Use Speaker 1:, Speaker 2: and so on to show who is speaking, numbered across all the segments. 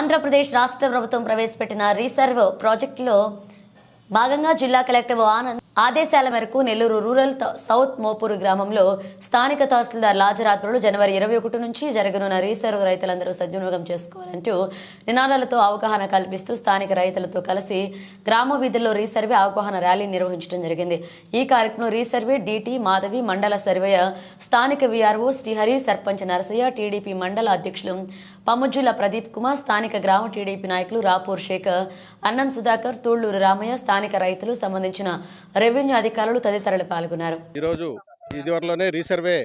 Speaker 1: ఆంధ్రప్రదేశ్ రాష్ట్ర ప్రభుత్వం ప్రవేశపెట్టిన రీసర్వ్ ప్రాజెక్టులో భాగంగా జిల్లా కలెక్టర్ ఓ ఆనంద్ ఆదేశాల మేరకు నెల్లూరు రూరల్ సౌత్ మోపూరు గ్రామంలో స్థానిక తహసీల్దార్ లాజరాత్రులు జనవరి ఇరవై ఒకటి నుంచి జరగనున్న రీసెర్వ్ రైతులందరూ సద్వినియోగం చేసుకోవాలంటూ నినాదాలతో అవగాహన కల్పిస్తూ స్థానిక రైతులతో కలిసి గ్రామ వీధుల్లో రీసర్వే అవగాహన ర్యాలీ నిర్వహించడం జరిగింది. ఈ కార్యక్రమం రీసర్వే డిటి మాధవి మండల సర్వేయర్ స్థానిక విఆర్ఓ శ్రీహరి సర్పంచ్ నరసయ్య టీడీపీ మండల అధ్యక్షులు పముజుల ప్రదీప్ కుమార్ స్థానిక గ్రామ టీడీపీ నాయకులు రాపూర్ శేఖర్ అన్నం సుధాకర్ తూళ్ళూరు రామయ్య స్థానిక రైతులు సంబంధించిన రెవెన్యూ అధికారులు తదితరులు పాల్గొన్నారు.
Speaker 2: ఈరోజు ఇదివరలోనే రీసర్వే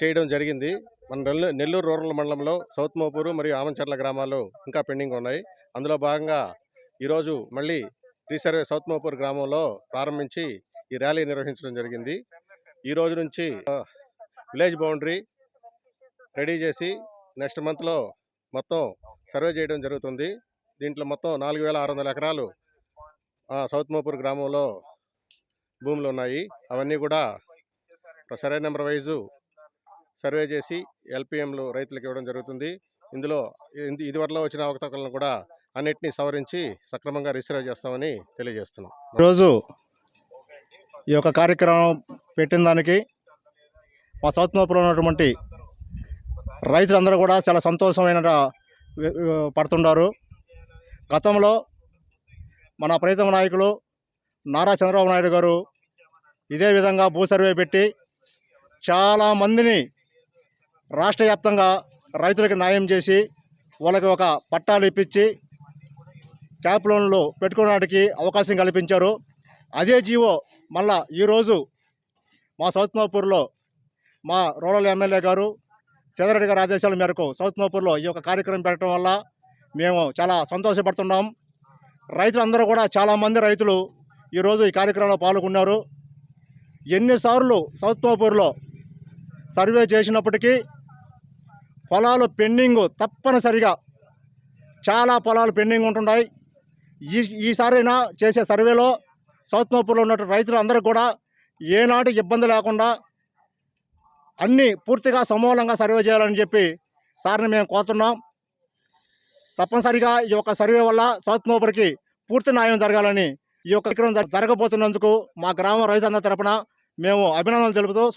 Speaker 2: చేయడం జరిగింది. మన నెల్లూరు రూరల్ మండలంలో సౌత్ మోపూరు మరియు ఆమంచర్ల గ్రామాలు ఇంకా పెండింగ్ ఉన్నాయి. అందులో భాగంగా ఈరోజు మళ్ళీ రీసర్వే సౌత్ మోపూర్ గ్రామంలో ప్రారంభించి ఈ ర్యాలీ నిర్వహించడం జరిగింది. ఈ రోజు నుంచి విలేజ్ బౌండరీ రెడీ చేసి నెక్స్ట్ మంత్లో మొత్తం సర్వే చేయడం జరుగుతుంది. దీంట్లో మొత్తం నాలుగు వేల ఆరు వందల ఎకరాలు సౌత్ మోపూర్ గ్రామంలో భూములు ఉన్నాయి. అవన్నీ కూడా సర్వే నెంబర్ వైజు సర్వే చేసి ఎల్పిఎంలు రైతులకు ఇవ్వడం జరుగుతుంది. ఇందులో ఇది- ఇదివరలో వచ్చిన అవకతవకలను కూడా అన్నిటినీ సవరించి సక్రమంగా రిసర్వ్ చేస్తామని తెలియజేస్తున్నాం.
Speaker 3: ఈరోజు ఈ యొక్క కార్యక్రమం పెట్టిన దానికి మా సౌత్ నోపులో ఉన్నటువంటి రైతులందరూ కూడా చాలా సంతోషమైన పడుతున్నారు గతంలో మన ప్రీతమ నాయకులు నారా చంద్రబాబు నాయుడు గారు ఇదే విధంగా భూ సర్వే పెట్టి చాలామందిని రాష్ట్ర వ్యాప్తంగా రైతులకు న్యాయం చేసి వాళ్ళకి ఒక పట్టాలు ఇప్పించి క్యాప్ లోన్లు పెట్టుకోవడానికి అవకాశం కల్పించారు. అదే జీవో మళ్ళా ఈరోజు మా సౌత్ నోపూర్లో మా రూరల్ ఎమ్మెల్యే గారు చంద్రరెడ్డి గారి ఆదేశాల మేరకు సౌత్ నోపూర్లో ఈ యొక్క కార్యక్రమం పెట్టడం వల్ల మేము చాలా సంతోషపడుతున్నాం. రైతులందరూ కూడా చాలామంది రైతులు ఈరోజు ఈ కార్యక్రమంలో పాల్గొన్నారు. ఎన్నిసార్లు సౌత్మోపూర్లో సర్వే చేసినప్పటికీ పొలాలు పెండింగ్ తప్పనిసరిగా చాలా పొలాలు పెండింగ్ ఉంటున్నాయి. ఈ ఈసారైనా చేసే సర్వేలో సౌత్మాపూర్లో ఉన్న రైతులు అందరూ కూడా ఏనాటి ఇబ్బంది లేకుండా అన్నీ పూర్తిగా సమూలంగా సర్వే చేయాలని చెప్పి సార్ని మేము కోరుతున్నాం. తప్పనిసరిగా ఈ యొక్క సర్వే వల్ల సౌత్ పూర్తి న్యాయం జరగాలని ఈ యొక్క కార్యక్రమం జరగబోతున్నందుకు మా గ్రామ రైతులందరి తరపున మేము అభినందనలు తెలుపుతూ